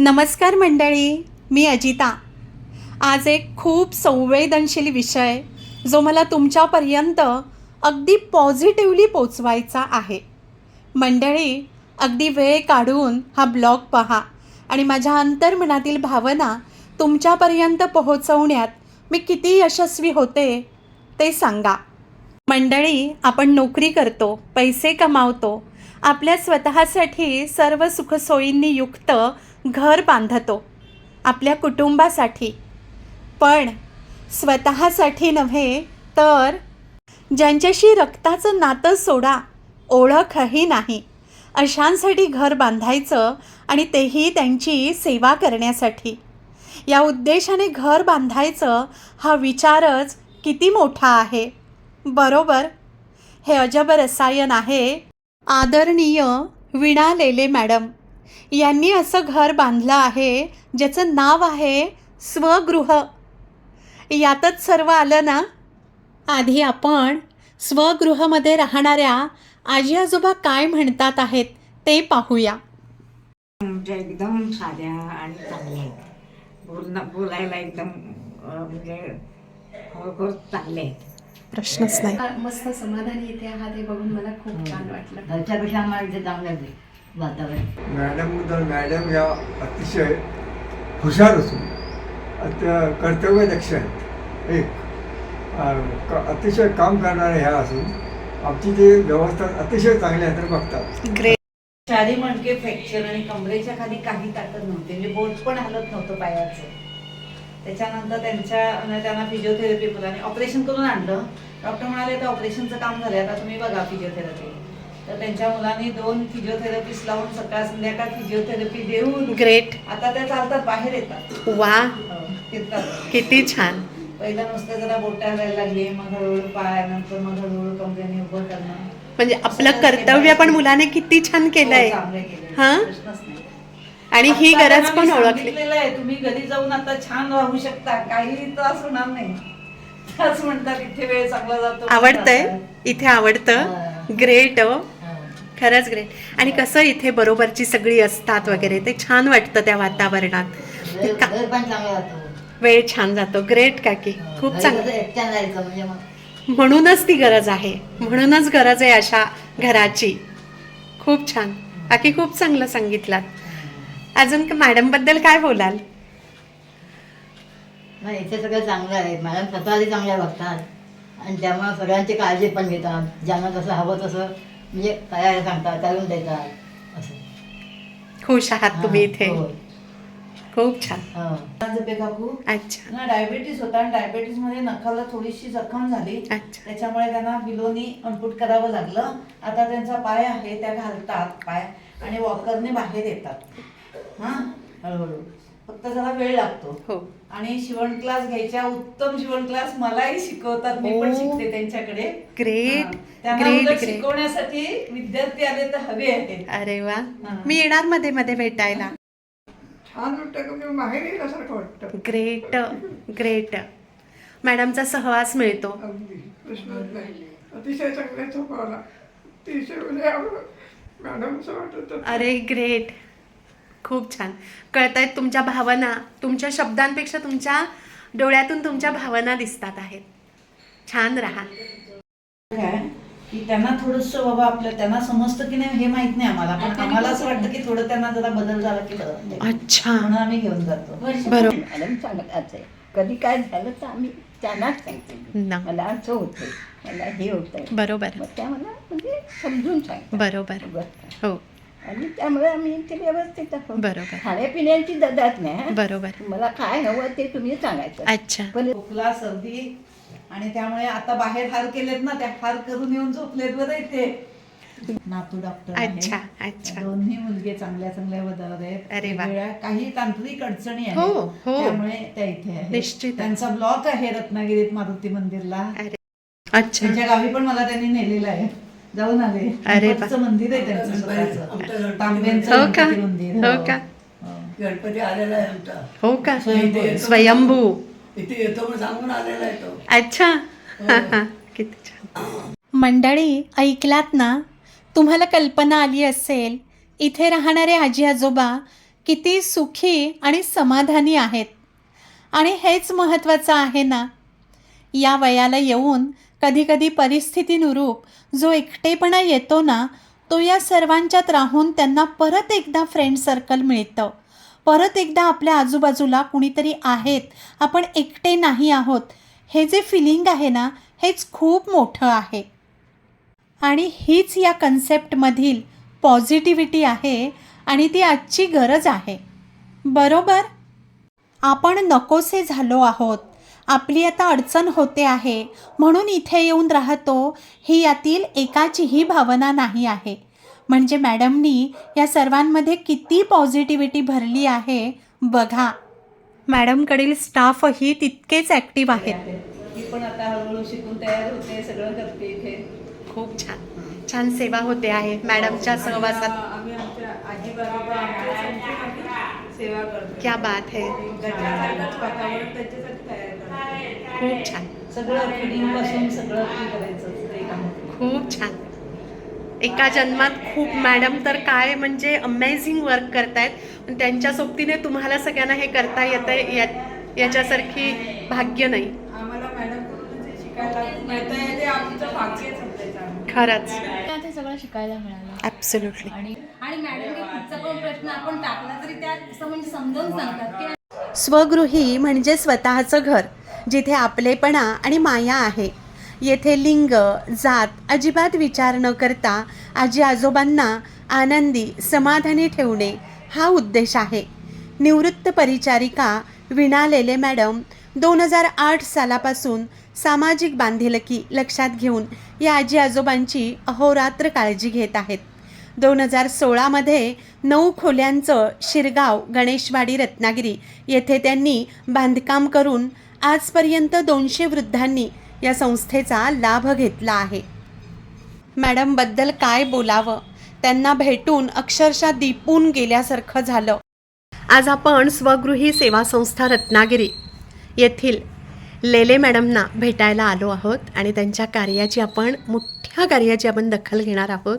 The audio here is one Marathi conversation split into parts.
नमस्कार मंडळी मी अजिता. आज एक खूप संवेदनशील विषय जो मला तुमच्यापर्यंत अगदी पॉझिटिव्हली पोचवायचा आहे. मंडळी अगदी वेळ काढून हा ब्लॉग पहा आणि माझ्या अंतर्मनातील भावना तुमच्यापर्यंत पोहोचवण्यात मी किती यशस्वी होते ते सांगा. मंडळी आपण नोकरी करतो पैसे कमावतो आपल्या स्वतःसाठी सर्व सुखसोयींनी युक्त घर बांधतो आपल्या कुटुंबासाठी. पण स्वतःसाठी नव्हे तर ज्यांच्याशी रक्ताचं नातं सोडा ओळखही नाही. अशांसाठी घर बांधायचं आणि तेही त्यांची सेवा करण्यासाठी. या उद्देशाने घर बांधायचं हा विचारच किती मोठा आहे? बरोबर. हे अजब रसायन आहे आदरणीय विणा लेले मॅडम यांनी असं घर बांधलं आहे ज्याचं नाव आहे स्वगृह. यातच सर्व आलं ना? आधी आपण स्वगृहामध्ये राहणाऱ्या आजी आजोबा काय म्हणतात आहेत ते पाहूया. म्हणजे एकदम साध्या आणि चांगल्या. आहेत बोलणं बोलायला एकदम अं, म्हणजे खरोखर चांगले आहेत. प्रश्नच नाही. मस्त समाधानी इथे आहात हे बघून मला खूप छान वाटलं. घरच्यापेक्षा आम्हाला इथे चांगलं आहे वातावरण. मॅडमबद्दल मॅडम या अतिशय हुशार असून अत्य कर्तव्यदक्ष आहेत एक अतिशय काम करणाऱ्या ह्या असून आमची जे व्यवस्था अतिशय चांगली आहे तर बघतात चारी मणके फ्रॅक्चर आणि कमरेच्या खाली काही ताकद नव्हती. म्हणजे बोट पण हलत नव्हतं पायाचं. त्याच्यानंतर त्यांच्या आणि त्यांना फिजिओथेरपी मुलांनी ऑपरेशन करून आणलं. डॉक्टर म्हणाले आता ऑपरेशनचं काम झालं आता तुम्ही बघा फिजिओथेरपी तर त्यांच्या मुलांनी दोन फिजिओथेरपिस्ट लावून सकाळ संध्याकाळ फिजिओथेरपी देऊन ग्रेट आता त्या चालतात बाहेर येतात. वा. हो, किती छान. पहिलं नुसतं जरा बोटा हलायला लागली. मग हळूहळू पाय नंतर मग हळूहळू कमरेने उभं करणं. म्हणजे आपलं कर्तव्य पण मुलाने किती छान केलंय. हो, चांगलं केलंय. हा? प्रश्नच नाही. आणि ही गरज पण ओळखली. तुम्ही घरी जाऊन आता छान राहू शकता. काही त्रास होणार नाही. त्याच म्हणतात इथे वेळ चांगला जातो आवडतंय? इथे आवडतं. ग्रेट हो. खरंच ग्रेट आणि कसं इथे बरोबरची सगळी असतात वगैरे ते छान वाटतं त्या वातावरणात. वेळ छान जातो. ग्रेट काकी. खूप चांगलं. म्हणजे म्हणूनच ती गरज आहे. म्हणूनच गरज आहे अशा घराची. खूप छान. काकी खूप चांगलं सांगितलात. अजून का मॅडमबद्दल काय बोलाल? नाही इथे सगळं चांगलं आहे. मॅडम स्वतःही चांगल्या बघतात. आणि त्यामुळे सगळ्यांची काळजी पण घेतात. ज्यांना जसं हवं तसं म्हणजे तयार सांगतात करून देतात. असं. खुश आहात तुम्ही इथे. हो, खूप छान. हो. काकू? अच्छा. ना डायबेटीस होता आणि डायबेटीसमध्ये नखाला थोडीशी जखम झाली. अच्छा. त्याच्यामुळे त्यांना बिलोनी अनपुट करावं लागलं. आता त्यांचा पाय आहे त्या घालतात पाय आणि वॉकरने बाहेर येतात. हा? हळूहळू. फक्त जरा वेळ लागतो. हो. आणि शिवण क्लास घ्यायच्या उत्तम शिवण क्लास मलाही शिकवतात. मी पण ओ. शिकते त्यांच्याकडे. ग्रेट हा. त्यांना ग्रेट शिकवण्यासाठी विद्यार्थी आले तर हवे आहेत. अरे वा. हा. मी येणार मध्ये मध्ये भेटायला. छान वाटतं की? माहेर वाटतं. ग्रेट ग्रेट मॅडमचा सहवास मिळतो. अगदी. प्रश्नच नाही. अतिशय चांगल्या अतिशय म्हणजे मॅडम असं वाटत होतं. अरे ग्रेट खूप छान. कळतायत तुमच्या भावना तुमच्या शब्दांपेक्षा तुमच्या डोळ्यातून तुमच्या भावना दिसतात आहेत. छान राहा. काय? की त्यांना थोडस बाबा आपलं त्यांना समजतं की नाही हे माहीत नाही आम्हाला पण आम्हाला असं वाटतं की थोडं त्यांना जरा बदल झाला की बरं. अच्छा. म्हणून आम्ही घेऊन जातो. बरोबर मॅडम सांगताच आहे. कधी काय झालं तर आम्ही त्यांनाच सांगते. ना. मला असं होतं मला हे होतं बरोबर. मग त्या मला म्हणजे समजून सांगतात. बरोबर. उगाच. हो. आणि त्यामुळे आम्ही इथे व्यवस्थित आहोत. बरोबर. खाण्यापिण्याची ददात नाही हं. बरोबर. मला काय हवं ते तुम्ही सांगायचं. अच्छा. पण खोकला सर्दी आणि त्यामुळे आता बाहेर हार केलेत ना त्या हार करून येऊन झोपलेत बरं इथे. नातू डॉक्टर. अच्छा अच्छा. दोन्ही मुलगे चांगल्या चांगल्या पदावर आहेत. अरे वा. वेगवेगळ्या काही तांत्रिक अडचणी हो, आहेत हो. त्यामुळे त्या इथे आहेत. निश्चितच. त्यांचा ब्लॉक आहे रत्नागिरीत मारुती मंदिरला. अरे अच्छा. त्यांच्या गावी पण मला त्यांनी नेलेलं आहे. जाऊन आले. अरे मंदिर आहे त्यांचं स्वतःचं. तांब्यांचं हो का? गणपती मंदिर हो का? हो. गणपती आलेला आहे आमचा. हो का? स्वयंभू. इथे येतो सांगून आलेला आहे तो. अच्छा. हा, हा. किती छान. मंडळी ऐकलात ना? तुम्हाला कल्पना आली असेल इथे राहणारे आजी आजोबा किती सुखी आणि समाधानी आहेत. आणि हेच महत्त्वाचं आहे ना? या वयाला येऊन कधीकधी परिस्थितीनुरूप जो एकटेपणा येतो ना तो या सर्वांच्यात राहून त्यांना परत एकदा फ्रेंड सर्कल मिळतं. परत एकदा आपल्या आजूबाजूला कुणीतरी आहेत आपण एकटे नाही आहोत हे जे फिलिंग आहे ना हेच खूप मोठं आहे. आणि हीच या कन्सेप्टमधील पॉझिटिव्हिटी आहे आणि ती आजची गरज आहे. बरोबर? आपण नकोसे झालो आहोत. आपली आता अडचण होते आहे. म्हणून इथे येऊन राहतो ही यातील एकाचीही भावना नाही आहे. म्हणजे मॅडमनी या सर्वांमध्ये किती पॉझिटिव्हिटी भरली आहे बघा. मॅडमकडील स्टाफही तितकेच ॲक्टिव्ह आहेत. ती पण आता हळूहळू शिकून तयार होते सगळं करते इथे. खूप छान छान सेवा होते आहे मॅडमच्या सहवासात. आम्ही आमच्या आजी बरोबर सेवा करतो. क्या बात है. खूप छान. सगळं फिडिंगपासून सगळं ते करायचं. ते काम. खूप छान. एका जन्मात खूप मॅडम तर काय म्हणजे अमेझिंग वर्क करतायत. पण त्यांच्या सोबतीने तुम्हाला सगळ्यांना हे करता येतं या याच्यासारखी भाग्य नाही. आम्हाला जे शिकायला खरंच. ते सगळं शिकायला मिळालं. ॲब्सोल्युटली आणि आणि मॅडम काही कुठचा पण प्रश्न आपण टाकला तरी त्या असं म्हणजे समजावून सांगतात की स्वगृही म्हणजे स्वतःचं घर जिथे आपलेपणा आणि माया आहे. येथे लिंग जात अजिबात विचार न करता आजी आजोबांना आनंदी समाधानी ठेवणे हा उद्देश आहे. निवृत्त परिचारिका विणा लेले मॅडम दोन हजार आठ सालापासून सामाजिक बांधिलकी लक्षात घेऊन या आजी आजोबांची अहोरात्र काळजी घेत आहेत. दोन हजार सोळामध्ये नऊ खोल्यांचं शिरगाव गणेशवाडी रत्नागिरी येथे त्यांनी बांधकाम करून आजपर्यंत दोनशे वृद्धांनी या संस्थेचा लाभ घेतला आहे. मॅडमबद्दल काय बोलावं? त्यांना भेटून अक्षरशः दीपून गेल्यासारखं झालं. आज आपण स्वगृही सेवा संस्था रत्नागिरी येथील लेले मॅडमना भेटायला आलो आहोत आणि त्यांच्या कार्याची आपण मोठ्या कार्याची आपण दखल घेणार आहोत.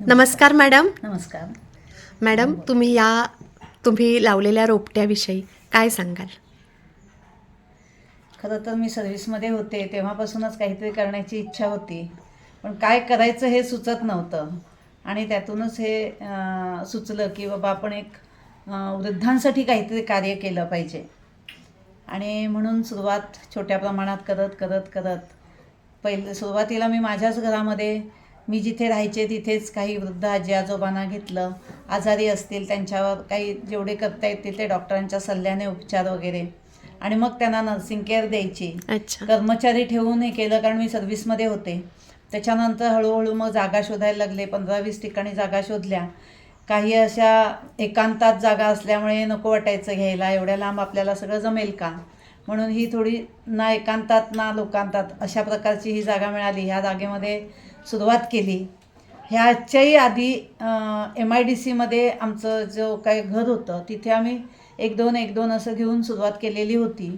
नमस्कार मॅडम. नमस्कार. मॅडम तुम्ही या तुम्ही लावलेल्या रोपट्याविषयी काय सांगाल? खरं तर मी सर्व्हिसमध्ये होते तेव्हापासूनच काहीतरी करण्याची इच्छा होती. पण काय करायचं हे सुचत नव्हतं. आणि त्यातूनच हे सुचलं की बाबा आपण एक वृद्धांसाठी काहीतरी कार्य केलं पाहिजे. आणि म्हणून सुरुवात छोट्या प्रमाणात करत करत करत. पहिले सुरुवातीला मी माझ्याच घरामध्ये मी जिथे राहायचे तिथेच काही वृद्ध आजी आजोबांना घेतलं. आजारी असतील त्यांच्यावर काही जेवढे करता येतील ते डॉक्टरांच्या सल्ल्याने उपचार वगैरे. आणि मग त्यांना नर्सिंग केअर द्यायची. कर्मचारी ठेवून हे केलं कारण मी सर्व्हिसमध्ये होते. त्याच्यानंतर हळूहळू मग जागा शोधायला लागले पंधरा वीस ठिकाणी जागा शोधल्या. काही अशा एकांतात जागा असल्यामुळे नको वाटायचं घ्यायला एवढ्या लांब आपल्याला सगळं जमेल का? म्हणून ही थोडी ना एकांतात ना लोकांतात अशा प्रकारची ही जागा मिळाली. ह्या जागेमध्ये सुरुवात केली. ह्याच्याही आधी एम आय डी सीमध्ये आमचं जो काही घर होतं तिथे आम्ही एक दोन एक दोन असं घेऊन सुरुवात केलेली होती.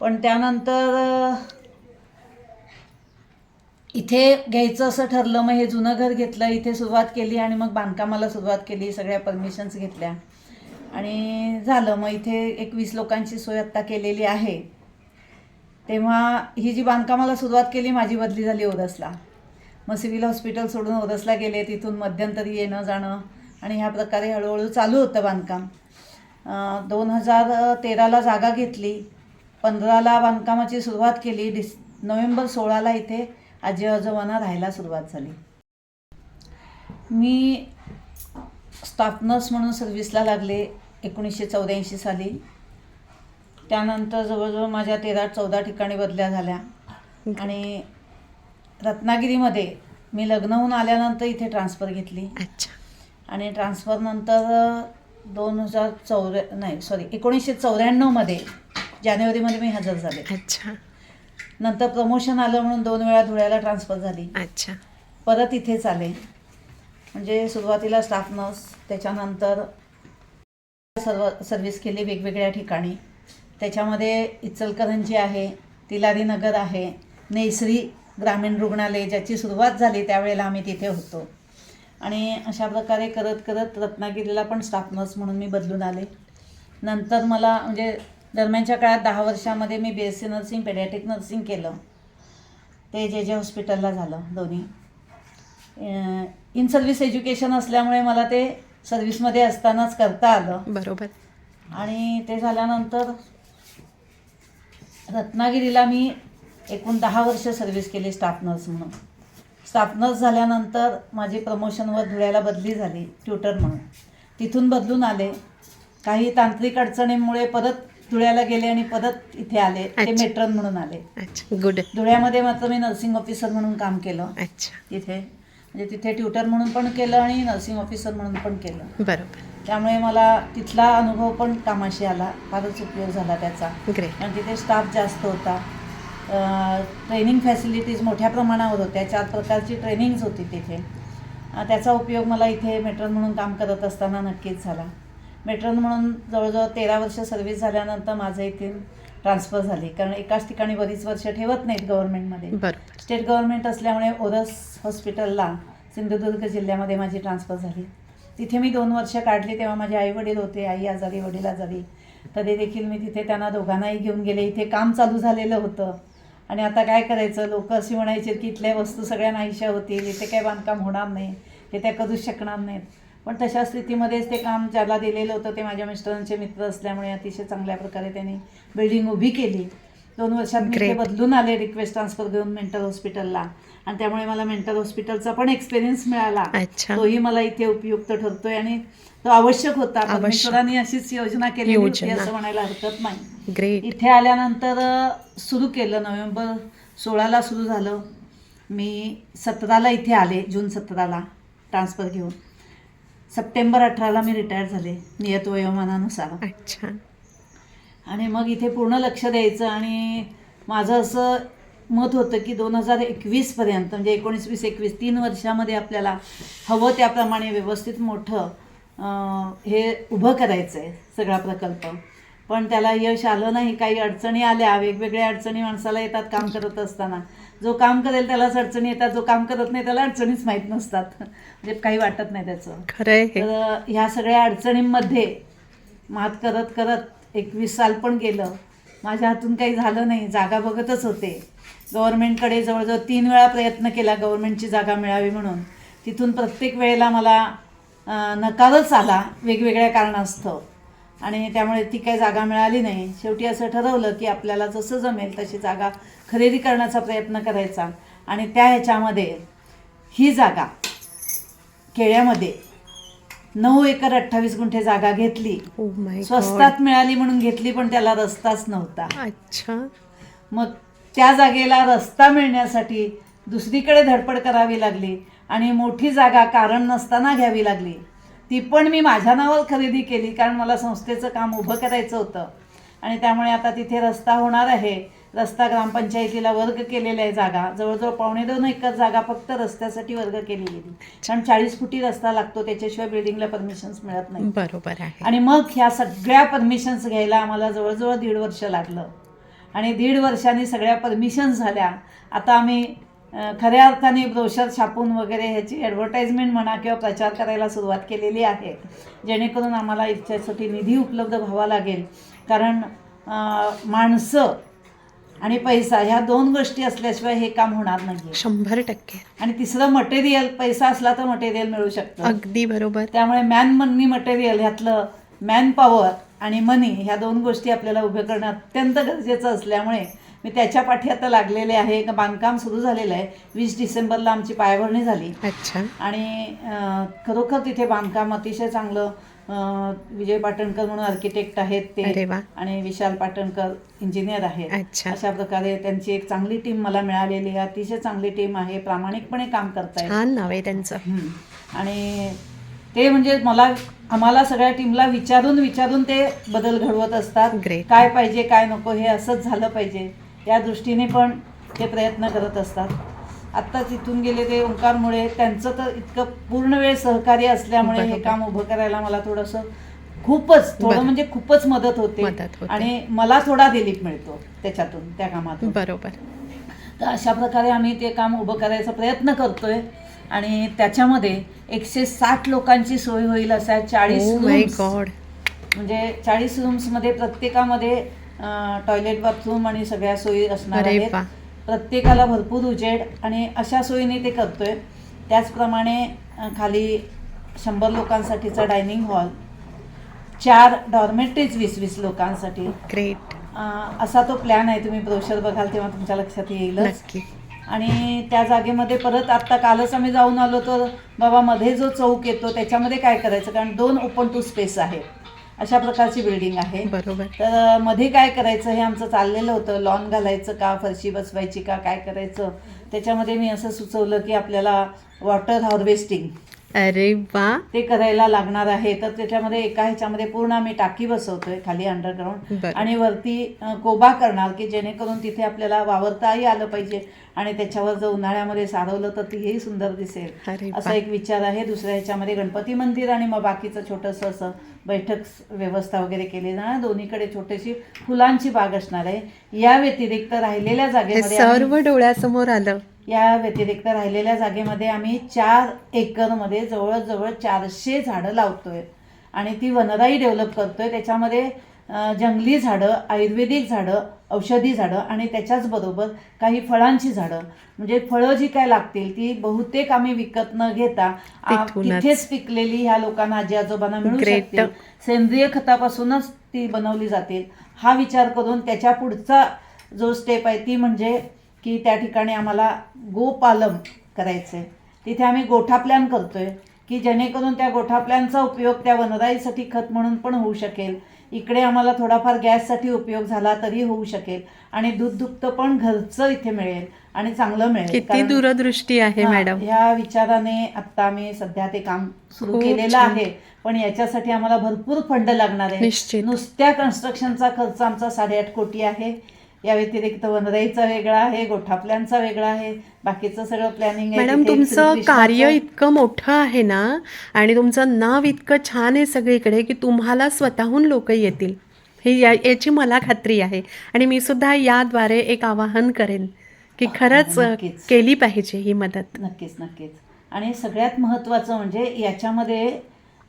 पण त्यानंतर इथे घ्यायचं असं ठरलं मग हे जुनं घर घेतलं इथे सुरुवात केली आणि मग बांधकामाला सुरुवात केली सगळ्या परमिशन्स घेतल्या. आणि झालं मग इथे एकवीस लोकांची सोय आत्ता केलेली आहे. तेव्हा ही जी बांधकामाला सुरुवात केली माझी बदली झाली ओरसला मग सिव्हिल हॉस्पिटल सोडून ओरसला गेले तिथून मध्यंतरी येणं जाणं आणि ह्या प्रकारे हळूहळू चालू होतं बांधकाम. दोन हजार तेराला जागा घेतली पंधराला बांधकामाची सुरुवात केली डिस नोव्हेंबर सोळाला इथे आजी आजोबांना राहायला सुरुवात झाली. मी स्टाफ नर्स म्हणून सर्व्हिसला लागले एकोणीसशे चौऱ्याऐंशी साली. त्यानंतर जवळजवळ माझ्या तेरा चौदा ठिकाणी बदल्या झाल्या. आणि रत्नागिरीमध्ये मी लग्न होऊन आल्यानंतर इथे ट्रान्सफर घेतली. अच्छा. आणि ट्रान्सफरनंतर दोन हजार चौऱ्या नाही सॉरी एकोणीसशे चौऱ्याण्णवमध्ये जानेवारीमध्ये मी हजर झाले. अच्छा. नंतर प्रमोशन आलं म्हणून दोन वेळा धुळ्याला ट्रान्सफर झाली. अच्छा. परत इथेच आले म्हणजे सुरुवातीला स्टाफ नर्स त्याच्यानंतर सर्व सर्व्हिस केली वेगवेगळ्या ठिकाणी. त्याच्यामध्ये इचलकरंजी आहे तिलारी नगर आहे नेसरी ग्रामीण रुग्णालय ज्याची सुरुवात झाली त्यावेळेला आम्ही तिथे होतो. आणि अशा प्रकारे करत करत रत्नागिरीला पण स्टाफ नर्स म्हणून मी बदलून आले. नंतर मला म्हणजे दरम्यानच्या काळात दहा वर्षामध्ये मी B S C nursing pediatric nursing केलं. ते जे जे हॉस्पिटलला झालं दोन्ही. इन सर्व्हिस एज्युकेशन असल्यामुळे मला ते सर्व्हिसमध्ये असतानाच करता आलं. बरोबर. आणि ते झाल्यानंतर रत्नागिरीला मी एकूण दहा वर्ष सर्व्हिस केली स्टाफ नर्स म्हणून. स्टाफ नर्स झाल्यानंतर माझी प्रमोशनवर धुळ्याला बदली झाली ट्युटर म्हणून. तिथून बदलून आले. काही तांत्रिक अडचणींमुळे परत धुळ्याला गेले आणि परत इथे आले. ते अच्छा. मेट्रन म्हणून आले. अच्छा गुड धुळ्यामध्ये मात्र मी नर्सिंग ऑफिसर म्हणून काम केलं. अच्छा. तिथे. म्हणजे तिथे ट्युटर म्हणून पण केलं आणि नर्सिंग ऑफिसर म्हणून पण केलं. बरोबर. त्यामुळे मला तिथला अनुभव पण कामाशी आला. फारच उपयोग झाला त्याचा. ग्रेट आणि तिथे स्टाफ जास्त होता. ट्रेनिंग फॅसिलिटीज मोठ्या प्रमाणावर होत्या. चार प्रकारची ट्रेनिंग्ज होती तिथे. अं, त्याचा उपयोग मला इथे मेट्रन म्हणून काम करत असताना नक्कीच झाला. मेट्रन म्हणून जवळजवळ तेरा वर्ष सर्व्हिस झाल्यानंतर माझं इथे ट्रान्सफर झाली. कारण एकाच ठिकाणी बरीच वर्ष ठेवत नाहीत गव्हर्नमेंटमध्ये स्टेट गव्हर्नमेंट असल्यामुळे ओरस हॉस्पिटलला सिंधुदुर्ग जिल्ह्यामध्ये माझी ट्रान्सफर झाली. तिथे मी दोन वर्ष काढली तेव्हा माझे आई वडील होते आई आजारी वडील आजारी. तरी देखील मी तिथे त्यांना दोघांनाही घेऊन गेले. इथे काम चालू झालेलं होतं. आणि आता काय करायचं? लोक अशी म्हणायचे की इथल्या वस्तू सगळ्या नाहीशा होतील. इथे काय बांधकाम होणार नाही. हे त्या करूच शकणार नाहीत. पण तशा स्थितीमध्येच ते काम ज्याला दिलेलं होतं ते माझ्या मिस्टरांचे मित्र असल्यामुळे अतिशय चांगल्या प्रकारे त्यांनी बिल्डिंग उभी केली. दोन वर्षात मी Great. बदलून आले रिक्वेस्ट ट्रान्सफर घेऊन मेंटल हॉस्पिटलला आणि त्यामुळे मला मेंटल हॉस्पिटलचा पण एक्सपिरियन्स मिळाला. तोही मला इथे उपयुक्त ठरतोय आणि तो आवश्यक होता. परमेश्वरांनी अशीच योजना केली होती. असं म्हणायला हरकत नाही. इथे आल्यानंतर सुरू केलं. नोव्हेंबर सोळाला सुरू झालं. मी सतराला इथे आले जून सतराला ट्रान्सफर घेऊन. सप्टेंबर अठराला मी रिटायर झाले नियत वयोमानानुसार. अच्छा. आणि मग इथे पूर्ण लक्ष द्यायचं आणि माझं असं मत होतं की दोन हजार एकवीसपर्यंत म्हणजे एकोणीस वीस एकवीस तीन वर्षामध्ये आपल्याला हवं त्याप्रमाणे व्यवस्थित मोठं हे उभं करायचं आहे सगळा प्रकल्प. पण त्याला यश आलं नाही काही अडचणी आल्या वेगवेगळ्या अडचणी माणसाला येतात काम करत असताना. जो काम करेल त्यालाच अडचणी येतात जो काम करत नाही त्याला अडचणीच माहीत नसतात. म्हणजे काही वाटत नाही त्याचं. खरंय हे. तर ह्या सगळ्या अडचणींमध्ये मात करत करत एकवीस साल पण गेलं. माझ्या हातून काही झालं नाही. जागा बघतच होते. गव्हर्नमेंटकडे जवळजवळ तीन वेळा प्रयत्न केला गव्हर्नमेंटची जागा मिळावी म्हणून. तिथून प्रत्येक वेळेला मला नकारच आला वेगवेगळ्या कारणास्तव. आणि त्यामुळे ती काही जागा मिळाली नाही. शेवटी असं ठरवलं की आपल्याला जसं जमेल तशी जागा खरेदी करण्याचा प्रयत्न करायचा आणि त्या ह्याच्यामध्ये ही जागा केळ्यामध्ये नऊ एकर अठ्ठावीस गुंठे जागा घेतली. माय स्वस्तात मिळाली म्हणून घेतली पण त्याला रस्ताच नव्हता. अच्छा. मग त्या जागेला रस्ता मिळण्यासाठी दुसरीकडे धडपड करावी लागली आणि मोठी जागा कारण नसताना घ्यावी लागली. ती पण मी माझ्या नावावर खरेदी केली कारण मला संस्थेचं काम उभं करायचं होतं. आणि त्यामुळे आता तिथे रस्ता होणार आहे. रस्ता ग्रामपंचायतीला वर्ग केलेला आहे जागा. जवळजवळ पावणे दोन एकर जागा फक्त रस्त्यासाठी वर्ग केली गेली कारण चाळीस फुटी रस्ता लागतो त्याच्याशिवाय बिल्डिंगला परमिशन्स मिळत नाही. बरोबर आहे. आणि मग ह्या सगळ्या परमिशन्स घ्यायला आम्हाला जवळजवळ दीड वर्ष लागलं. आणि दीड वर्षांनी सगळ्या परमिशन्स झाल्या. आता आम्ही खऱ्या अर्थाने ब्रोशर छापून वगैरे ह्याची ॲडव्हर्टाईजमेंट म्हणा किंवा प्रचार करायला सुरुवात केलेली आहे. जेणेकरून आम्हाला इच्छेसाठी निधी उपलब्ध व्हावा लागेल. कारण माणसं आणि पैसा ह्या दोन गोष्टी असल्याशिवाय हे काम होणार नाही शंभर टक्के. आणि तिसरं मटेरियल पैसा असला तर मटेरियल मिळू शकतं. अगदी बरोबर. त्यामुळे मॅन मनी मटेरियल ह्यातलं मॅन पॉवर आणि मनी ह्या दोन गोष्टी आपल्याला उभे करणं अत्यंत गरजेचं असल्यामुळे मी त्याच्या पाठी आता लागलेले आहे. बांधकाम सुरू झालेलं आहे. वीस डिसेंबरला आमची पायाभरणी झाली. अच्छा. आणि खरोखर तिथे बांधकाम अतिशय चांगलं विजय पाटणकर म्हणून आर्किटेक्ट आहेत ते. आणि विशाल पाटणकर इंजिनियर आहेत अच्छा. अशा प्रकारे त्यांची एक चांगली टीम मला मिळालेली आहे अतिशय चांगली टीम आहे प्रामाणिकपणे काम करतायत त्यांचं हम्म. आणि ते म्हणजे मला आम्हाला सगळ्या टीमला विचारून विचारून ते बदल घडवत असतात. काय पाहिजे काय नको हे असंच झालं पाहिजे या दृष्टीने पण ते प्रयत्न करत असतात आत्ताच इथून गेले ते ओंकारमुळे त्यांचं तर इतकं पूर्ण वेळ सहकार्य असल्यामुळे हे. काम उभं करायला मला थोडंसं खूपच थोडं. म्हणजे खूपच मदत होते. आणि मला थोडा दिलीप मिळतो त्याच्यातून त्या कामातून बरोबर तर अशा प्रकारे आम्ही ते काम उभं करायचा प्रयत्न करतोय आणि त्याच्यामध्ये एकशे साठ लोकांची सोय होईल अशा चाळीस गॉड म्हणजे चाळीस रूम्समध्ये प्रत्येकामध्ये टॉयलेट बाथरूम आणि सगळ्या सोयी असणार आहेत. प्रत्येकाला भरपूर उजेड आणि अशा सोयीने ते करतोय. त्याचप्रमाणे अ, खाली शंभर लोकांसाठीचा डायनिंग हॉल चार डॉर्मेटरीज वीस वीस लोकांसाठी. ग्रेट असा तो प्लॅन आहे. तुम्ही ब्रोशर बघाल तेव्हा तुमच्या लक्षात येईलच. आणि त्या जागेमध्ये परत आत्ता कालच आम्ही जाऊन आलो तर बाबा मध्ये जो चौक येतो त्याच्यामध्ये काय करायचं? कारण दोन ओपन टू स्पेस आहेत. अशा प्रकारची बिल्डिंग आहे. बरोबर. तर मध्ये काय करायचं हे आमचं चाललेलं होतं. लॉन घालायचं का फरशी बसवायची का काय करायचं? त्याच्यामध्ये मी असं सुचवलं की आपल्याला वॉटर हार्वेस्टिंग अरे वा. ते करायला लागणार आहे. तर त्याच्यामध्ये एका ह्याच्यामध्ये पूर्ण आम्ही टाकी बसवतोय खाली अंडरग्राऊंड. आणि वरती कोबा करणार की जेणेकरून तिथे आपल्याला वावरताही आलं पाहिजे आणि त्याच्यावर जर उन्हाळ्यामध्ये सारवलं तर तीही सुंदर दिसेल. अरे असा. एक विचार आहे. दुसऱ्या ह्याच्यामध्ये गणपती मंदिर आणि मग बाकीचं छोटंसं असं बैठक व्यवस्था वगैरे केली जाणार. दोन्हीकडे छोटीशी फुलांची बाग असणार आहे. या व्यतिरिक्त राहिलेल्या जागेमध्ये सर्व डोळ्यासमोर आलं. या व्यतिरिक्त राहिलेल्या जागेमध्ये आम्ही चार एकरमध्ये जवळजवळ चारशे झाडं लावतोय. आणि ती वनराई डेव्हलप करतोय. त्याच्यामध्ये जंगली झाडं आयुर्वेदिक झाडं औषधी झाडं आणि त्याच्याच बरोबर काही फळांची झाडं. म्हणजे फळं जी काय लागतील ती बहुतेक आम्ही विकत न घेता. तिथेच पिकलेली ह्या लोकांना आजी आजोबांना मिळू. शकतील. सेंद्रिय खतापासूनच ती बनवली जातील. हा विचार करून त्याच्या पुढचा जो स्टेप आहे ती म्हणजे की त्या ठिकाणी आम्हाला गोपालम करायचं आहे तिथे आम्ही गोठा प्लॅन करतोय की जेणेकरून त्या गोठा प्लॅनचा उपयोग त्या वनराईसाठी खत म्हणून पण होऊ शकेल. इकडे आम्हाला थोडाफार गॅससाठी उपयोग झाला तरी होऊ शकेल आणि दूध दुभतं पण घरचं इथे मिळेल आणि चांगलं मिळेल. किती दूरदृष्टी आहे मॅडम. ह्या विचाराने आता आम्ही सध्या ते काम सुरू केलेलं. आहे. पण याच्यासाठी आम्हाला भरपूर फंड लागणार आहे. नुसत्या कन्स्ट्रक्शनचा खर्च आमचा साडेआठ कोटी आहे. या व्यतिरिक्त वनराईचा वेगळा आहे गोठा प्लॅनचा वेगळा आहे बाकीचं सगळं प्लॅनिंग मॅडम तुमचं कार्य इतकं मोठं आहे ना आणि तुमचं नाव इतकं छान आहे सगळीकडे की तुम्हाला स्वतःहून लोक येतील. हे या याची मला खात्री आहे. आणि मी सुद्धा याद्वारे एक आवाहन करेन की खरंच. केली पाहिजे ही मदत. नक्कीच नक्कीच. आणि सगळ्यात महत्त्वाचं म्हणजे याच्यामध्ये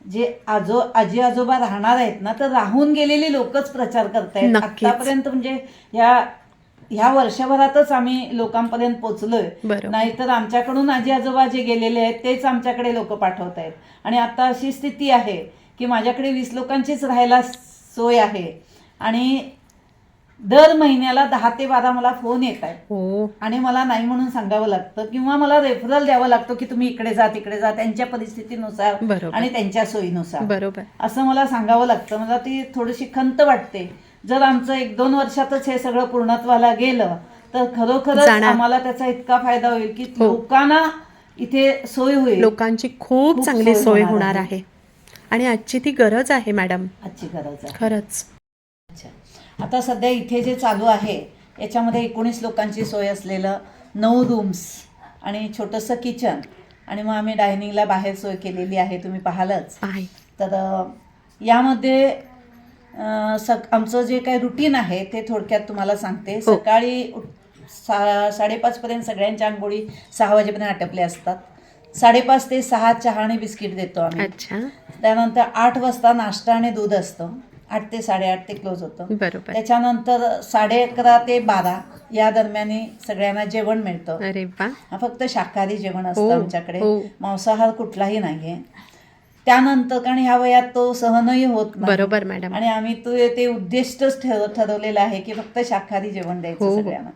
जे आजो आजी आजोबा राहणार आहेत ना तर राहून गेलेली लोकच प्रचार करतायत. आतापर्यंत म्हणजे ह्या ह्या वर्षभरातच आम्ही लोकांपर्यंत पोचलोय. नाहीतर आमच्याकडून आजी आजोबा जे गेलेले आहेत तेच आमच्याकडे लोक पाठवत आहेत आणि आता अशी स्थिती आहे की माझ्याकडे वीस लोकांचीच राहायला सोय आहे आणि दर महिन्याला दहा ते बारा मला फोन येत आहेत. हो. आणि मला नाही म्हणून सांगावं लागतं किंवा मला रेफरल द्यावं लागतं की तुम्ही इकडे जा तिकडे जा त्यांच्या परिस्थितीनुसार बरोबर. आणि त्यांच्या सोयीनुसार. बरोबर. असं मला सांगावं लागतं. मला ती थोडीशी खंत वाटते. जर आमचं एक दोन वर्षातच हे सगळं पूर्णत्वाला गेलं तर खरोखरच जाणार. आम्हाला त्याचा इतका फायदा होईल की हो. लोकांना इथे सोय होईल. लोकांची खूप खूप चांगली सोय सोय होणार होणार आहे. आहे. आणि आजची ती गरज आहे मॅडम. आजची गरज आहे. खरंच. अच्छा. आता सध्या इथे जे चालू आहे याच्यामध्ये एकोणीस लोकांची सोय असलेलं नऊ रूम्स आणि छोटंसं किचन आणि मग आम्ही डायनिंगला बाहेर सोय केलेली आहे तुम्ही पाहालच. तर यामध्ये आमचं जे काही रुटीन आहे ते थोडक्यात तुम्हाला सांगते. हो. सकाळी सा साडेपाचपर्यंत सगळ्यांच्या आंघोळी सहा वाजेपर्यंत आटपले असतात. साडेपाच ते सहा चहा आणि बिस्किट देतो आम्ही. त्यानंतर आठ वाजता नाश्ता आणि दूध असतं. आठ ते साडेआठ ते क्लोज होतं. बरोबर. त्याच्यानंतर साडे अकरा ते बारा या दरम्यान सगळ्यांना जेवण मिळतं. अरे वा. हा फक्त शाकाहारी जेवण हो, असतं आमच्याकडे. हो. मांसाहार कुठलाही नाहीये. त्यानंतर कारण ह्या वयात तो सहनही होत नाही. बरोबर मॅडम आणि आम्ही तो ते उद्दिष्टच ठरव ठरवलेलं आहे की फक्त शाकाहारी जेवण हो, द्यायचं हो. सगळ्यांना.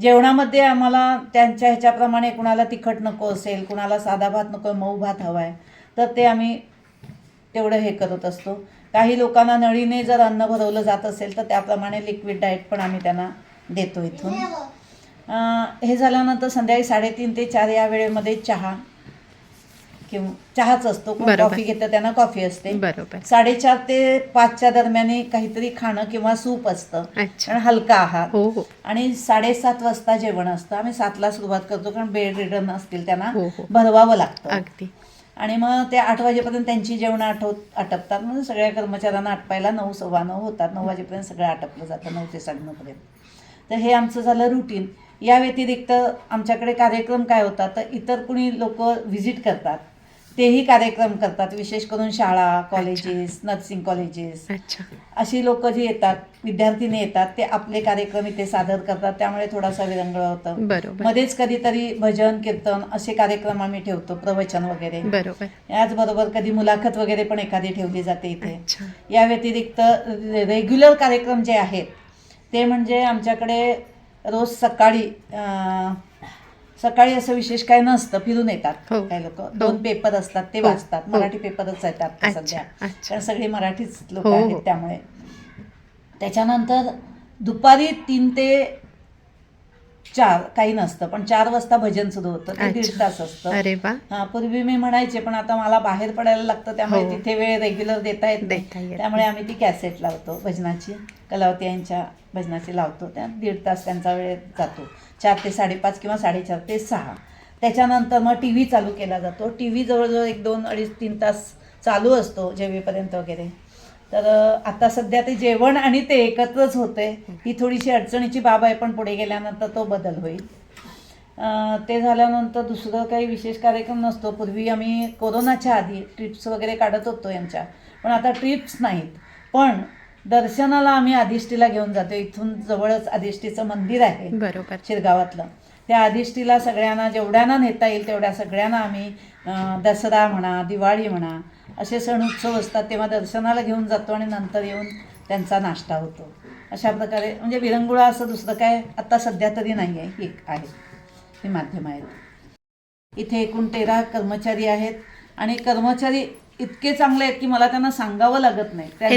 जेवणामध्ये आम्हाला त्यांच्या ह्याच्याप्रमाणे कुणाला तिखट नको असेल कुणाला साधा भात नको मऊ भात हवाय तर ते आम्ही तेवढं हे करत असतो. काही लोकांना नळीने जर अन्न भरवलं जात असेल तर त्याप्रमाणे लिक्विड डाएट पण आम्ही त्यांना देतो इथून. हे झाल्यानंतर संध्याकाळी साडेतीन ते चार या वेळेमध्ये चहा किंवा चहाच असतो. कॉफी घेतं त्यांना कॉफी असते. बरोबर. साडेचार ते पाचच्या दरम्यान काहीतरी खाणं किंवा सूप असतं. आणि हलका आहार. हो हो. आणि साडेसात वाजता जेवण असतं. आम्ही सातला सुरुवात करतो कारण बेड रिडन असतील त्यांना हो. भरवावं लागतं. अगदी. आणि मग ते आठ वाजेपर्यंत त्यांची जेवणं आठव आटपतात. म्हणजे सगळ्या कर्मचाऱ्यांना आटपायला नऊ सव्वा नऊ होतात. नऊ वाजेपर्यंत सगळं आटपलं जातं नऊ ते साडेनऊपर्यंत तर हे आमचं झालं रुटीन या व्यतिरिक्त आमच्याकडे कार्यक्रम काय होतात? तर इतर कुणी लोक व्हिजिट करतात. तेही कार्यक्रम करतात विशेष करून शाळा कॉलेजेस नर्सिंग कॉलेजेस अच्छा. अशी लोक जी येतात विद्यार्थिनी येतात ते आपले कार्यक्रम इथे सादर करतात त्यामुळे थोडासा विरंगुळा होतं. बरोबर. मध्येच कधीतरी भजन कीर्तन असे कार्यक्रम आम्ही ठेवतो प्रवचन वगैरे. बरोबर. याचबरोबर कधी मुलाखत वगैरे पण एखादी ठेवली जाते इथे. अच्छा. या व्यतिरिक्त रेग्युलर कार्यक्रम जे आहेत ते म्हणजे आमच्याकडे रोज सकाळी अं, सकाळी असं विशेष काय नसतं फिरून येतात हो. काही लोक दोन पेपर असतात ते हो. वाचतात हो. मराठी पेपरच अच्छा, सध्या. कारण सगळी मराठीच लोक हो, हो. आहेत त्यामुळे त्याच्यानंतर दुपारी तीन ते चार काही नसतं. पण चार वाजता भजन सुरू होतं. ते दीड. तास असतं. अरे हा पूर्वी मी म्हणायचे पण आता मला बाहेर पडायला लागतं त्यामुळे हो. तिथे वेळ रेग्युलर देता येत नाही. त्यामुळे आम्ही ती कॅसेट लावतो भजनाची. कलावती यांच्या भजनाची लावतो. त्या दीड तास त्यांचा वेळ जातो. चार ते साडेपाच किंवा साडेचार ते सहा. त्याच्यानंतर मग टी व्ही चालू केला जातो. टी व्ही जवळजवळ एक दोन अडीच तीन तास चालू असतो जेवेपर्यंत वगैरे. तर आता सध्या ते जेवण आणि ते एकत्रच होते ही थोडीशी अडचणीची बाब आहे पण पुढे गेल्यानंतर तो बदल होईल. ते झाल्यानंतर दुसरं काही विशेष कार्यक्रम नसतो. पूर्वी आम्ही कोरोनाच्या आधी ट्रिप्स वगैरे काढत होतो यांच्या. पण आता ट्रिप्स नाहीत. पण दर्शनाला आम्ही आदिष्टीला घेऊन जातो. इथून जवळच आदिष्टीचं मंदिर आहे. बरोबर. शिरगावातलं. त्या आदिष्टीला सगळ्यांना जेवढ्यांना नेता येईल तेवढ्या सगळ्यांना आम्ही दसरा म्हणा दिवाळी म्हणा असे सण उत्सव असतात तेव्हा दर्शनाला घेऊन जातो आणि नंतर येऊन त्यांचा नाश्ता होतो. अशा प्रकारे म्हणजे विरंगुळा असं दुसरं काय आत्ता सध्या तरी नाही आहे ही आहे. ही माध्यम आहेत. इथे एकूण तेरा कर्मचारी आहेत आणि कर्मचारी इतके चांगले आहेत की मला त्यांना सांगावं लागत नाही. त्यांचं.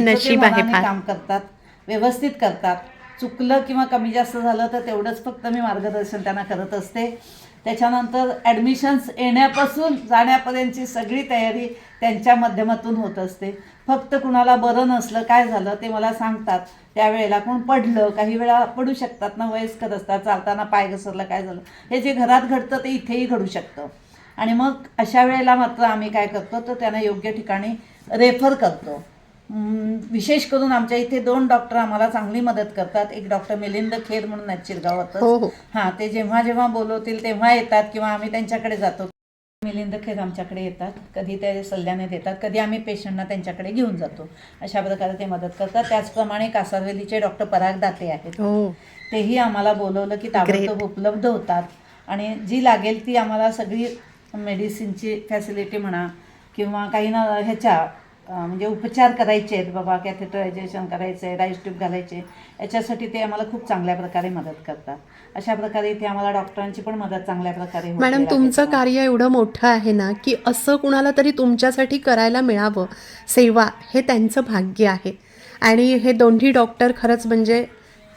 काम करतात व्यवस्थित करतात. चुकलं किंवा कमी जास्त झालं तर तेवढंच फक्त मी मार्गदर्शन त्यांना करत असते. त्याच्यानंतर ॲडमिशन्स येण्यापासून जाण्यापर्यंतची सगळी तयारी त्यांच्या माध्यमातून होत असते. फक्त कुणाला बरं नसलं काय झालं ते मला सांगतात. त्यावेळेला कोण पडलं काही वेळा पडू शकतात ना वयस्कर असतात चालताना पाय घसरलं काय झालं. हे जे घरात घडतं ते इथेही घडू शकतं. आणि मग अशा वेळेला मात्र आम्ही काय करतो तर त्यांना योग्य ठिकाणी रेफर करतो. विशेष करून आमच्या इथे दोन डॉक्टर आम्हाला चांगली मदत करतात. एक डॉक्टर मिलिंद खेर म्हणून आहेत शिरगावातच हो हो. हां ते जेव्हा जेव्हा बोलवतील तेव्हा येतात किंवा आम्ही त्यांच्याकडे जातो. मिलिंद खेर आमच्याकडे येतात. कधी ते सल्ल्याने देतात कधी आम्ही पेशंटना त्यांच्याकडे घेऊन जातो. अशा प्रकारे ते मदत करतात. त्याचप्रमाणे कासारवेलीचे डॉक्टर पराग दाते आहेत. हो. तेही आम्हाला बोलवलं की ताबडतोब उपलब्ध होतात. आणि जी लागेल ती आम्हाला सगळी मेडिसिनची फॅसिलिटी म्हणा किंवा काही ना ह्याच्या म्हणजे उपचार करायचे आहेत. बाबा कॅथेटरायझेशन करायचं आहे राईस ट्यूब घालायचे. याच्यासाठी ते आम्हाला खूप चांगल्या प्रकारे मदत करतात. अशा प्रकारे इथे आम्हाला डॉक्टरांची पण मदत चांगल्या प्रकारे मॅडम. तुमचं कार्य एवढं मोठं आहे ना की असं कुणाला तरी तुमच्यासाठी करायला मिळावं सेवा हे त्यांचं भाग्य आहे. आणि हे दोन्ही डॉक्टर खरंच म्हणजे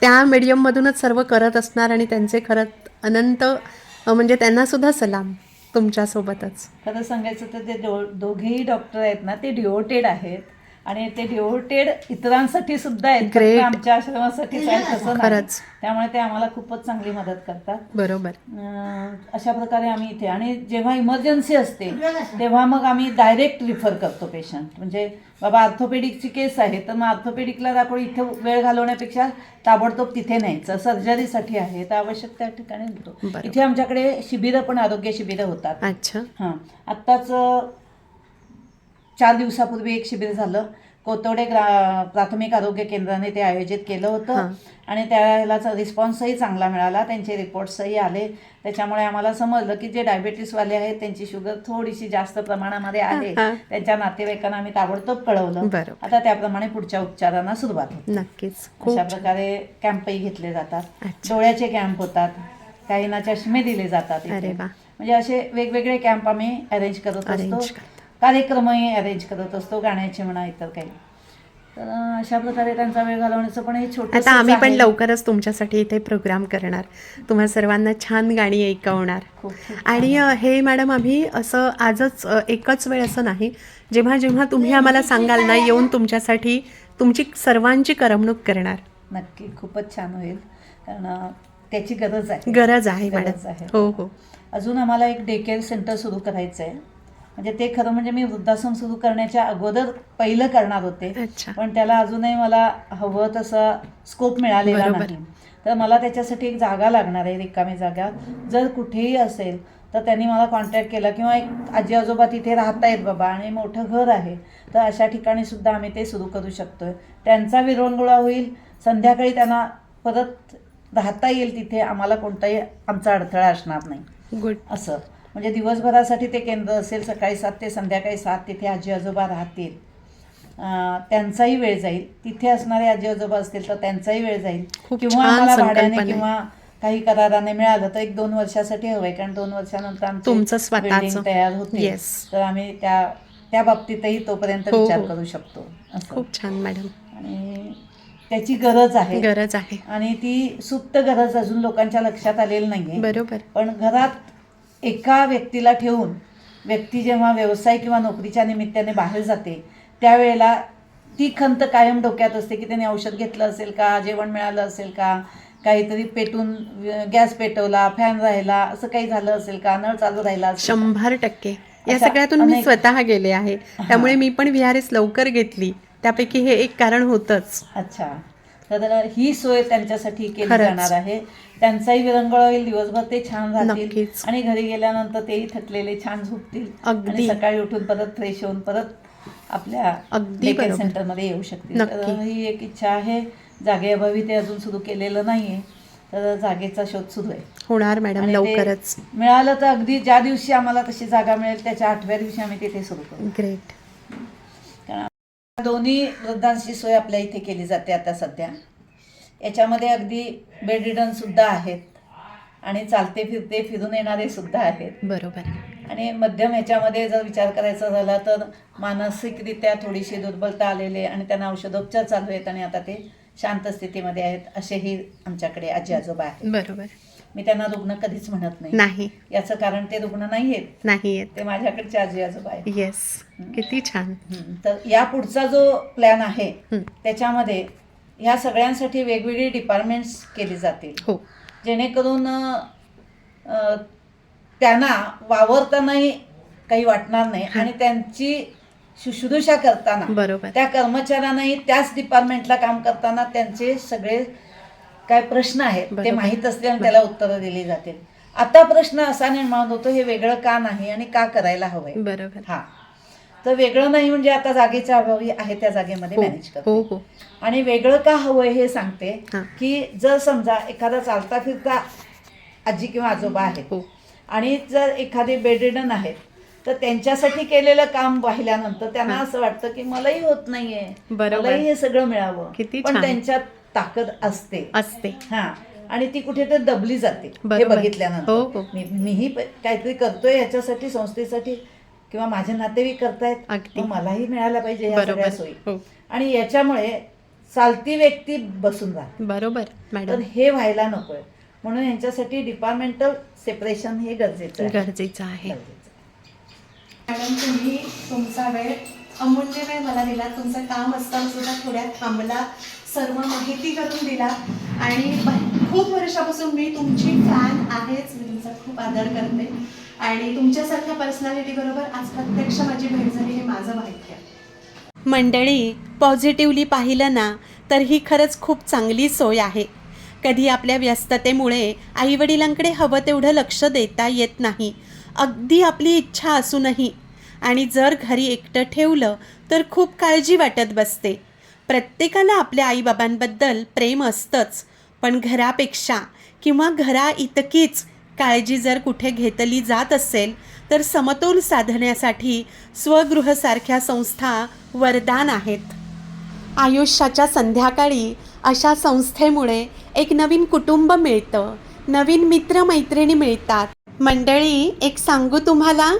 त्या मीडियममधूनच सर्व करत असणार आणि त्यांचे खरंच अनंत म्हणजे त्यांनासुद्धा सलाम. तुमच्यासोबतच. खरं सांगायचं तर ते दो दोघेही डॉक्टर आहेत ना ते डिओटेड आहेत. आणि ते डिओटेड इतरांसाठी सुद्धा आहेत फक्त Great. आमच्या नाही. खरंच. त्यामुळे ते आम्हाला खूपच चांगली मदत करतात. बरोबर. अं, अशा प्रकारे आम्ही इथे आणि जेव्हा इमर्जन्सी असते तेव्हा मग आम्ही डायरेक्ट रिफर करतो पेशंट म्हणजे बाबा ऑर्थोपेडिकची केस आहे तर मग ऑर्थोपेडिकला दाखवून इथे वेळ घालवण्यापेक्षा ताबडतोब तिथे न्यायचं. सर्जरीसाठी आहे तर आवश्यक त्या ठिकाणी बरोबर. इथे आमच्याकडे शिबिरं पण आरोग्य शिबिरं होतात. अच्छा. हां. आत्ताच अ, चार दिवसापूर्वी एक शिबिर झालं कोतवडे ग्रा प्राथमिक आरोग्य केंद्राने ते आयोजित केलं होतं. आणि त्याला रिस्पॉन्सही चांगला मिळाला त्यांचे रिपोर्ट्सही आले त्याच्यामुळे आम्हाला समजलं की जे डायबेटीसवाले आहेत त्यांची शुगर थोडीशी जास्त प्रमाणामध्ये आहे. त्यांच्या नातेवाईकांना आम्ही ताबडतोब कळवलं. आता त्याप्रमाणे पुढच्या उपचारांना सुरुवात होते नक्कीच अशा प्रकारे कॅम्पही घेतले जातात. डोळ्याचे कॅम्प होतात काहींना चष्मे दिले जातात. म्हणजे असे वेगवेगळे कॅम्प आम्ही अरेंज करत असतो. कार्यक्रमही अरेंज करत असतो गाण्याचे म्हणा इतर काही. तर अशा प्रकारे त्यांचा वेळ घालवण्याचं पण हे छोटं आता आम्ही पण लवकरच तुमच्यासाठी इथे प्रोग्राम करणार. तुम्हा सर्वांना छान गाणी ऐकवणार. आणि हे मॅडम आम्ही असं आजच एकच वेळ असं नाही. जेव्हा जेव्हा तुम्ही आम्हाला सांगाल ना येऊन तुमच्यासाठी तुमची सर्वांची करमणूक करणार. नक्की खूपच छान होईल. कारण त्याची गरज आहे. गरज आहे गरज मॅडम. आहे. हो हो. अजून आम्हाला एक डे केअर सेंटर सुरू करायचं आहे म्हणजे ते खरं म्हणजे मी वृद्धाश्रम सुरू करण्याच्या अगोदर पहिलं करणार होते. पण त्याला अजूनही मला हवं तसा स्कोप मिळालेला. नाही. तर मला त्याच्यासाठी एक जागा लागणार आहे रिकामी जागा. जर कुठेही असेल तर त्यांनी मला कॉन्टॅक्ट केला किंवा एक आजी आजोबा तिथे राहत आहेत बाबा आणि मोठं घर आहे तर अशा ठिकाणी सुद्धा आम्ही ते सुरू करू शकतो त्यांचा विरंगुळा होईल संध्याकाळी त्यांना परत राहता येईल तिथे आम्हाला कोणताही आमचा अडथळा असणार नाही. गुड. असं. म्हणजे दिवसभरासाठी ते केंद्र असेल सकाळी सात ते संध्याकाळी सात तिथे आजी आजोबा राहतील. त्यांचाही वेळ जाईल. तिथे असणारे आजी आजोबा असतील तर त्यांचाही वेळ जाईल. किंवा आम्हाला भाड्याने आहे. किंवा काही कराराने मिळालं तर एक दोन वर्षासाठी हवंय कारण दोन वर्षानंतर आमची तयार होते. तर आम्ही त्या त्या बाबतीतही तोपर्यंत हो, विचार हो. करू शकतो. खूप छान मॅडम. आणि त्याची गरज आहे. गरज आहे. आणि ती सुप्त गरज अजून लोकांच्या लक्षात आलेली नाहीये. बरोबर. पण घरात एका व्यक्तीला ठेवून व्यक्ती जेव्हा व्यवसाय किंवा नोकरीच्या निमित्ताने बाहेर जाते त्यावेळेला ती खंत कायम डोक्यात असते की त्याने औषध घेतलं असेल का जेवण मिळालं असेल का काहीतरी पेटून गॅस पेटवला फॅन राहिला असं काही झालं असेल का नळ चालू राहिला? शंभर टक्के. या सगळ्यातून मी स्वतः गेले आहे. त्यामुळे मी पण व्ही आर एस लवकर घेतली. त्यापैकी हे एक कारण होतंच. अच्छा. तर ही सोय त्यांच्यासाठी केली. जाणार आहे त्यांचाही विरंगुळ होईल दिवसभर ते छान राहतील. आणि घरी गेल्यानंतर तेही थकलेले छान झोपतील अगदी. आणि सकाळी उठून परत फ्रेश होऊन परत आपल्या बरोबर. सेंटरमध्ये येऊ शकतील. तर ही एक इच्छा आहे जागेअभावी ते अजून सुरू केलेलं नाहीये तर जागेचा शोध सुरू आहे होणार मॅडम लवकरच मिळालं तर अगदी ज्या दिवशी आम्हाला तशी जागा मिळेल त्याच्या आठव्या दिवशी आम्ही तिथे सुरू करू ग्रेट दोन्ही वृद्धांची सोय आपल्या इथे केली जाते आता सध्या. याच्यामध्ये अगदी बेडरिडन सुद्धा आहेत आणि चालते फिरते फिरून येणारे सुद्धा आहेत. बरोबर. आणि मध्यम ह्याच्यामध्ये जर विचार करायचा झाला तर मानसिकरित्या थोडीशी दुर्बलता आलेले आणि त्यांना औषधोपचार चालू आहेत आणि आता ते शांत स्थितीमध्ये आहेत असेही आमच्याकडे आजी आजोबा आहेत. बरोबर. मी त्यांना रुग्ण कधीच म्हणत नाही. नाही. याचं कारण ते रुग्ण नाही आहेत नाही ते माझ्याकडचे आजी आजोबा आहेत. येस किती छान. तर या पुढचा जो प्लॅन आहे. त्याच्यामध्ये ह्या सगळ्यांसाठी वेगवेगळी डिपार्टमेंट्स केली जातील. हो. जेणेकरून त्यांना वावरतानाही काही वाटणार नाही आणि त्यांची शुश्रूषा करताना बरोबर. त्या कर्मचाऱ्यांनाही त्याच डिपार्टमेंटला काम करताना त्यांचे सगळे काय प्रश्न आहेत ते. माहीत असले आणि त्याला उत्तरं दिली जातील. आता प्रश्न असा निर्माण होतो हे वेगळं का नाही आणि का करायला हवंय? बरोबर. हा. तर वेगळं नाही म्हणजे आता जागेच्या अभावी आहे त्या जागेमध्ये हो मॅनेज करते. हो हो. आणि वेगळं का हवंय हे सांगते हा. की जर समजा एखादा चालता फिरता आजी किंवा आजोबा आहेत हो. आणि जर एखादे बेडरिडन आहेत तर त्यांच्यासाठी केलेलं काम पाहिल्यानंतर त्यांना असं वाटतं की मलाही होत नाहीये. मलाही हे सगळं मिळावं. पण. त्यांच्यात ताकद असते. असते. हा. आणि ती कुठेतरी दबली जाते. हे बरोबर. हो, बघितल्यानंतर. हो. मी मीही प- काहीतरी करतोय याच्यासाठी संस्थेसाठी किंवा माझे नातेवाईक करतायत. अगदी. मग मलाही मिळायला पाहिजे या सगळ्या बरोबर सोयी. हो. आणि याच्यामुळे चालती व्यक्ती बसून राहते. बरोबर तर मॅडम हे व्हायला नकोय. म्हणून यांच्यासाठी डिपार्टमेंटल सेपरेशन हे गरजेचं आहे. गरजेचं आहे. गरजेचं आहे. मॅडम तुम्ही तुमचा वेळ अमूल्य वेळ मला दिला. तुमचं काम असताना सुद्धा थोड्या थांबला. सर्व माहिती करून दिला. आणि खूप वर्षापासून मी तुमची फॅन आहेच. मी तुमचा खूप आदर करते. आणि तुमच्यासारख्या पर्सनॅलिटी बरोबर आज प्रत्यक्ष माझी भेट झाली हे माझं भाग्य मंडळी पॉझिटिव्हली पाहिलं ना तर ही खरंच खूप चांगली सोय आहे. कधी आपल्या व्यस्ततेमुळे आईवडिलांकडे हवं तेवढं लक्ष देता येत नाही. अगदी आपली इच्छा असूनही. आणि जर घरी एकटं ठेवलं तर खूप काळजी वाटत बसते. प्रत्येकाला आपल्या आईबाबांबद्दल प्रेम असतंच. पण घरापेक्षा किंवा घरा इतकीच काळजी जर कुठे घेतली जात असेल तर समतोल साधण्यासाठी स्वगृहसारख्या संस्था वरदान आहेत. आयुष्याच्या संध्याकाळी अशा संस्थेमुळे एक नवीन कुटुंब मिळतं. नवीन मित्रमैत्रिणी मिळतात. मंडळी एक सांगू तुम्हाला?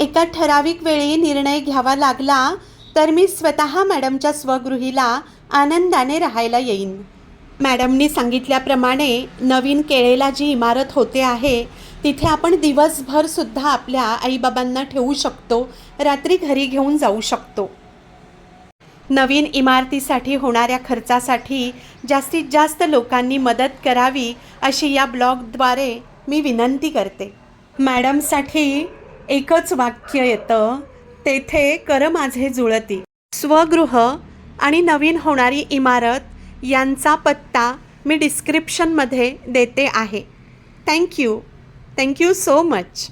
एका ठराविक वेळी निर्णय घ्यावा लागला तर मी स्वतः मॅडमच्या स्वगृहीला आनंदाने राहायला येईन. मॅडमनी सांगितल्याप्रमाणे नवीन केळेला जी इमारत होते आहे तिथे आपण दिवसभरसुद्धा आपल्या आईबाबांना ठेवू शकतो रात्री घरी घेऊन जाऊ शकतो. नवीन इमारतीसाठी होणाऱ्या खर्चासाठी जास्तीत जास्त लोकांनी मदत करावी अशी या ब्लॉगद्वारे मी विनंती करते. मॅडमसाठी एकच वाक्य येतं तेथे कर माझे जुळती. स्वगृह आणि नवीन होणारी इमारत यांचा पत्ता मी डिस्क्रिप्शनमध्ये देते आहे. Thank you thank you so much